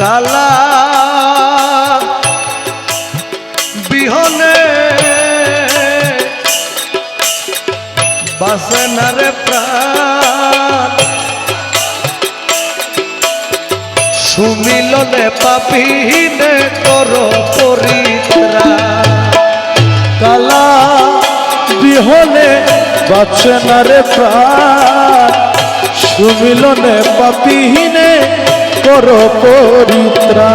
কালা বিহনে বাসে না রে প্রাণ। সুমিলনে পাপিনে কর পরিত্রা। কালা বিহনে বাঁচে না রে প্রাণ। সুমিলনে পাপিহীনে কর পরিত্রা।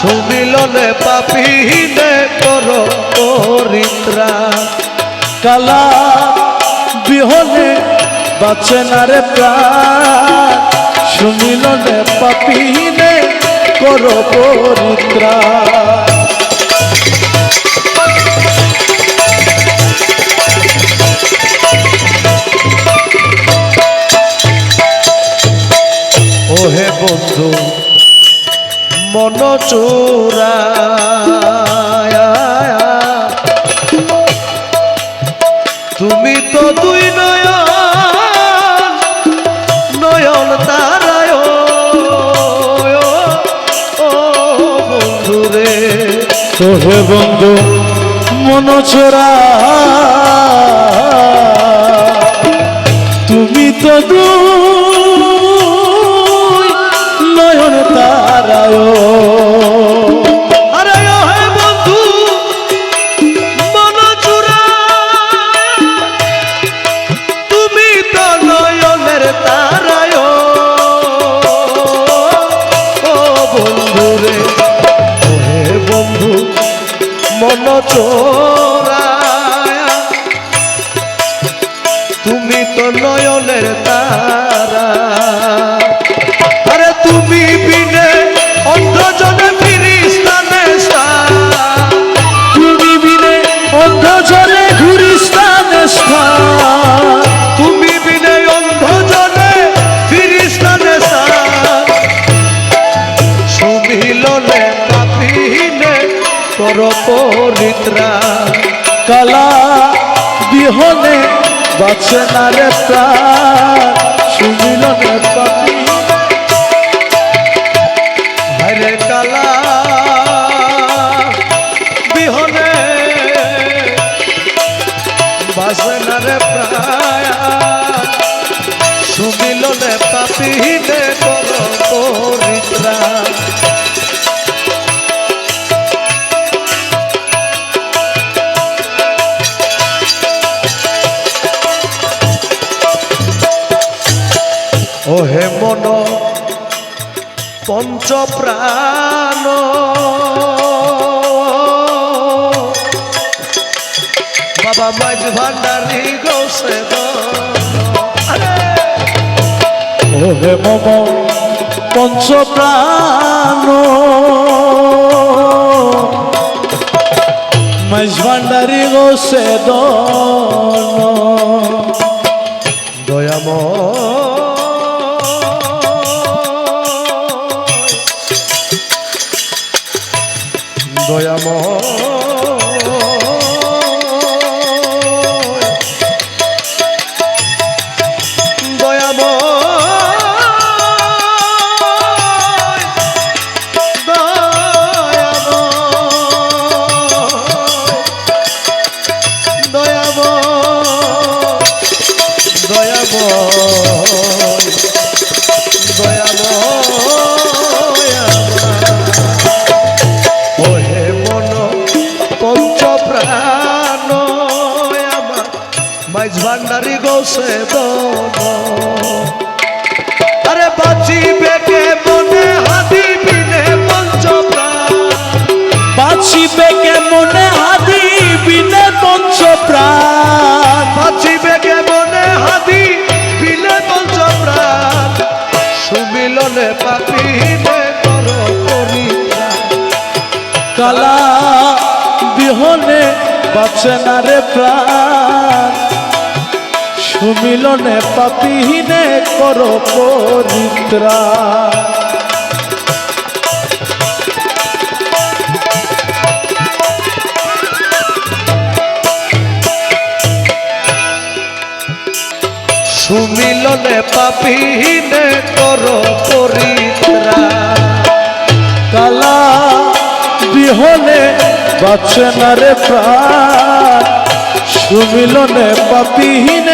সুমিলনে পাপিনে পাপিনে কালা বিহনে বাঁচে প্রাণ। সুমিলনে পাপিহীনে কর পরিত্রা। ওহে বন্ধু মন চোরা তুমি তো তোহে বন্ধু মন ছোড়া কর পরিত্রা কালা বিহনে বাঁচে না রে ওহে মন পঞ্চ প্রাণ বাবা মাঝ ভান্ডারি গৌসে ওহে মম পঞ্চ প্রাণ মাইজ ভান্ডারি গোসে দন দয়াম দন আরে বাঁচিবে কে মনে? হাতি বিনে পঞ্চ বাঁচিবে কেমনে আদি বিনে পঞ্চ প্রাণ বাঁচিবে কে মনে? হাতি বিনে পঞ্চ প্রাণ সুমিলনে পাপিনে কর পরিত্রাণ। কালা বিহনে বাঁচে না রে প্রাণ। সুমিলনে পাপিহীনে কর পবিত্রা সুমিলনে পাপিহীনে কর পরিত্রা। কালা বিহলে বাঁচে না প্রাণ। সুমিলনে পাপিহীনে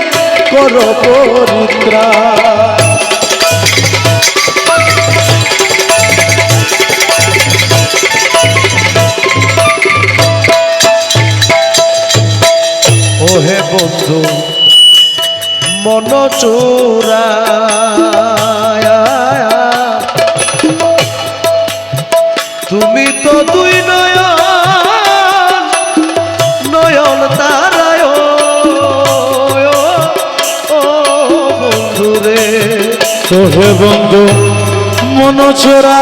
করো পরিত্রাণ ওহে বন্ধু মন চোরা তুমি তো দুই তোহে বন্ধু মন চোরা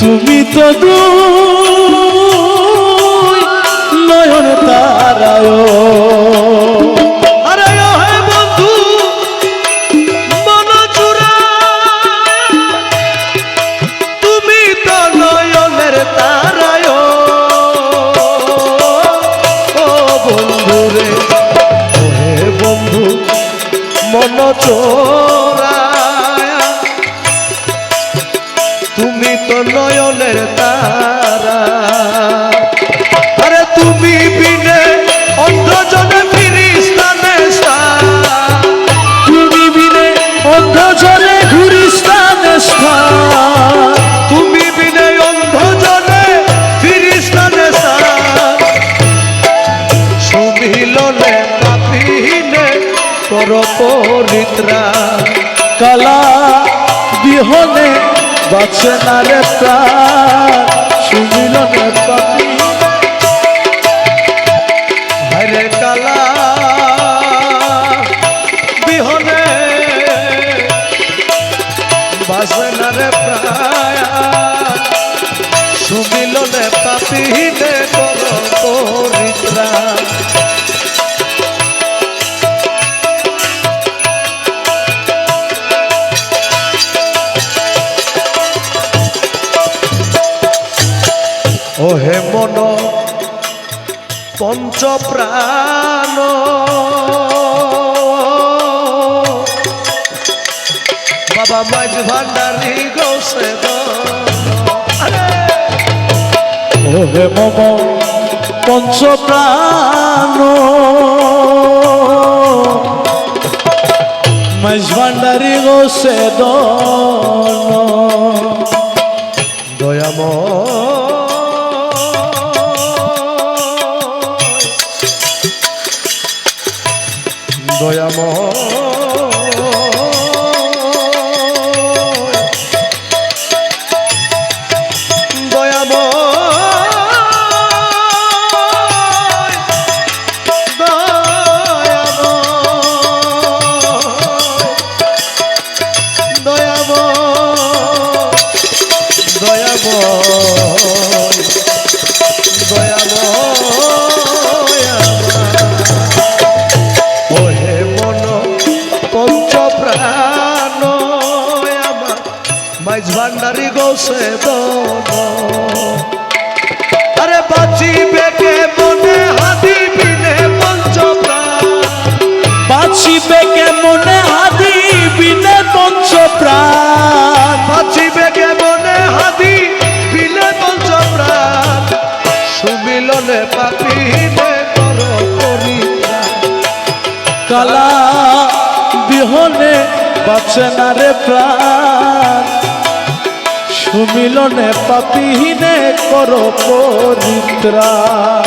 তুমি তো দু নয়ন তারায় মন চোরা তুমি তো নয়নের তারা। আরে তুমি বিনে অন্ধজনে ফিরিস্তানে তুমি বিনে অন্ধজনে ঘুরিস্তানে স্থান। তুমি বিনে অন্ধজনে পাপিনে কর পরিত্রা কালা বিহনে বাঁচে না রে পঞ্চ প্রাণ। বাবা মাঝ ভান্ডারি গৌসে ওহে মম পঞ্চ প্রাণ। মাইজ ভান্ডারি গো সে দয়াম ভান্ডারি গৌসে দন আরে বাঁচিবে কে মনে হাদি বিনে পঞ্চ প্রাণ বাঁচিবে কেমনে হাদি বিনে পঞ্চ প্রাণ বাঁচিবে কে মনে হাদি বিলে পঞ্চ প্রাণ সুমিলনে পাপিনে কর কালা বিহনে বাঁচে না রে প্রাণ। সুমিলনে পাপিহীনে করো পরিত্রাণ